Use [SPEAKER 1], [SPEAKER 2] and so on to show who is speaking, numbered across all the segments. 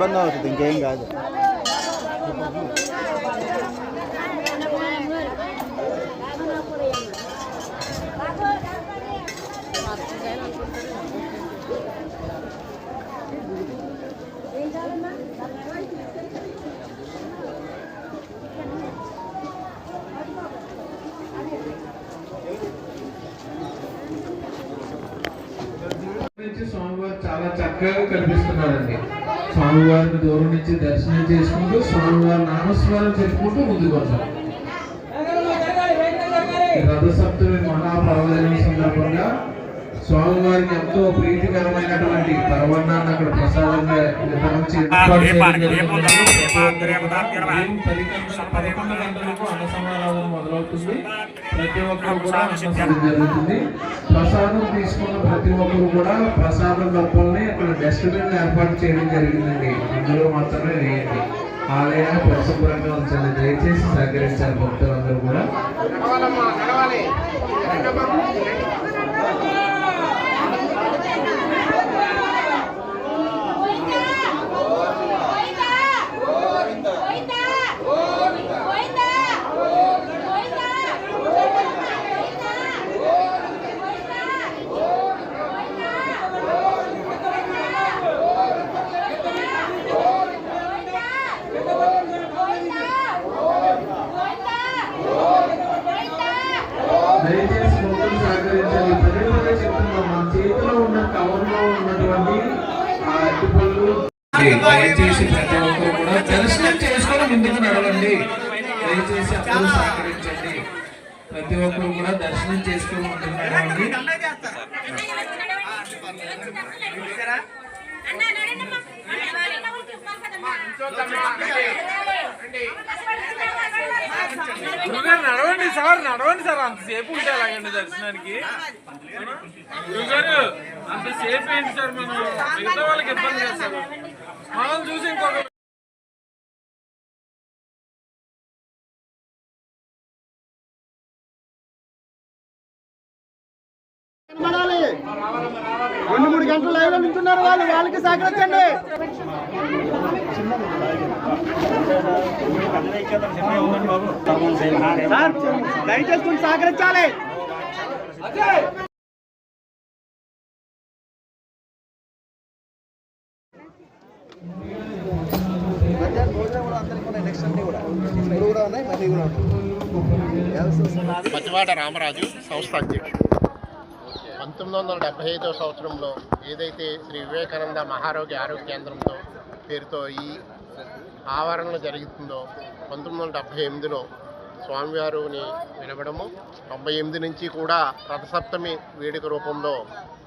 [SPEAKER 1] ఇబ్బంది అవుతుంది ఇంకేం కాదు.
[SPEAKER 2] స్వామివారు చాలా చక్కగా కనిపిస్తున్నారండి. స్వామివారిని దూరం నుంచి దర్శనం చేసుకుంటూ స్వామివారి నామస్మరణ చెప్పుకుంటూ ముందుకు వస్తాం రథసప్తమి మహాపర్వదినం స్వామివారికి ఎంతో ప్రీతికరమైనటువంటి పర్వన్నాన్ని అక్కడ ప్రసాదంగా వితరణ గంటలకు అన్న సమారాధన మొదలవుతుంది. ప్రతి ఒక్కరు కూడా జరుగుతుంది. ప్రసాదం తీసుకున్న ప్రతి ఒక్కరు కూడా ప్రసాదం డబ్బుల్ని అక్కడ డస్ట్బిన్ ఏర్పాటు చేయడం జరిగిందండి. అందులో మాత్రమే వేయండి. ఆలయాన్ని పరిశుభ్రంగా ఉంచండి. దయచేసి సహకరించాలి భక్తులందరూ కూడా దయచేసి భక్తులు సహకరించాలి పదే పదే చెప్తున్నాం మా చేతిలో ఉన్న కవర్లో ఉన్నటువంటి అరటిపళ్ళు దయచేసి ప్రతి ఒక్కరు కూడా దర్శనం చేసుకొని ముందుకు నడవండి. దయచేసి అందరూ సహకరించండి. ప్రతి ఒక్కరు కూడా దర్శనం చేసుకొని ముందుకు నడవండి.
[SPEAKER 3] సార్ నడవండి సార్ నడవండి సార్. అంతసేపు ఉంటే అలాగండి దర్శనానికి. గురుగారు అంతసేపు ఏంటి సార్ మనం? మిగతా వాళ్ళకి ఇబ్బంది చేస్తారు మనం చూసి ఇంకొక
[SPEAKER 1] రెండు మూడు గంటలు లైవ్ నింటున్నారు వాళ్ళు. వాళ్ళకి సహకరించండి దయచేసి కొంచెం సహకరించాలి
[SPEAKER 4] మతివాడ రామరాజు సంస్థ అధ్యక్షుడు. పంతొమ్మిది వందల డెబ్బై ఐదో సంవత్సరంలో ఏదైతే శ్రీ వివేకానంద మహారోగ్య ఆరోగ్య కేంద్రంతో పేరుతో ఈ ఆవరణలో జరుగుతుందో పంతొమ్మిది వందల డెబ్బై ఎనిమిదిలో స్వామివారిని వినవడము తొంభై ఎనిమిది నుంచి కూడా రథసప్తమి వేడుక రూపంలో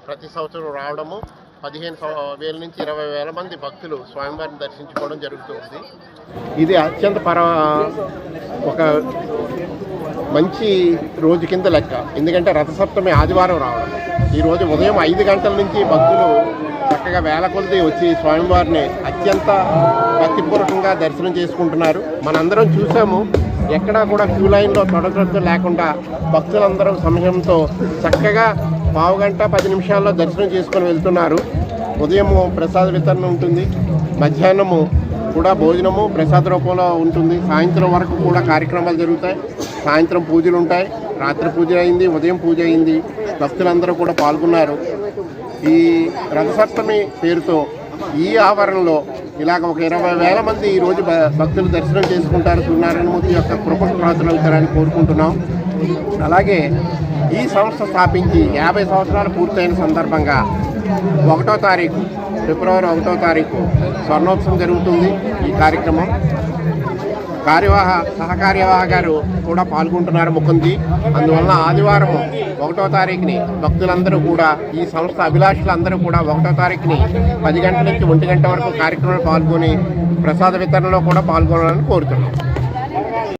[SPEAKER 4] ప్రతి సంవత్సరం రావడము. పదిహేను వేల నుంచి ఇరవై వేల మంది భక్తులు స్వామివారిని దర్శించుకోవడం జరుగుతుంది. ఇది అత్యంత పర ఒక మంచి రోజు కింద లెక్క. ఎందుకంటే రథసప్తమి ఆదివారం రావడం ఈరోజు ఉదయం ఐదు గంటల నుంచి భక్తులు చక్కగా వేల కొలది వచ్చి స్వామివారిని అత్యంత భక్తిపూర్వకంగా దర్శనం చేసుకుంటున్నారు. మనందరం చూసాము ఎక్కడా కూడా క్యూ లైన్లో తొడగొట్టు లేకుండా భక్తులందరూ సమయంతో చక్కగా పావు గంట పది నిమిషాల్లో దర్శనం చేసుకొని వెళ్తున్నారు. ఉదయము ప్రసాద వితరణ ఉంటుంది మధ్యాహ్నము కూడా భోజనము ప్రసాద రూపంలో ఉంటుంది. సాయంత్రం వరకు కూడా కార్యక్రమాలు జరుగుతాయి. సాయంత్రం పూజలు ఉంటాయి రాత్రి పూజ అయింది ఉదయం పూజ అయింది. భక్తులందరూ కూడా పాల్గొన్నారు. ఈ రథసప్తమి పేరుతో ఈ ఆవరణలో ఇలాగ ఒక ఇరవై వేల మంది ఈరోజు భక్తులు దర్శనం చేసుకుంటారు సూర్యనారాయణమూర్తి యొక్క కృపకు ప్రార్థనలు కోరుకుంటున్నాం. అలాగే ఈ సంస్థ స్థాపించి యాభై సంవత్సరాలు పూర్తయిన సందర్భంగా ఒకటో తారీఖు ఫిబ్రవరి ఒకటో తారీఖు స్వర్ణోత్సవం జరుగుతుంది ఈ కార్యక్రమం. కార్యవాహ సహకార్యవాహ గారు కూడా పాల్గొంటున్నారు ముకుంది. అందువలన ఆదివారం ఒకటో తారీఖుని భక్తులందరూ కూడా ఈ సంస్థ అభిలాషులందరూ కూడా ఒకటో తారీఖుని పది గంటల నుంచి ఒంటి గంట వరకు కార్యక్రమంలో పాల్గొని ప్రసాద వితరణలో కూడా పాల్గొనాలని కోరుతున్నాం.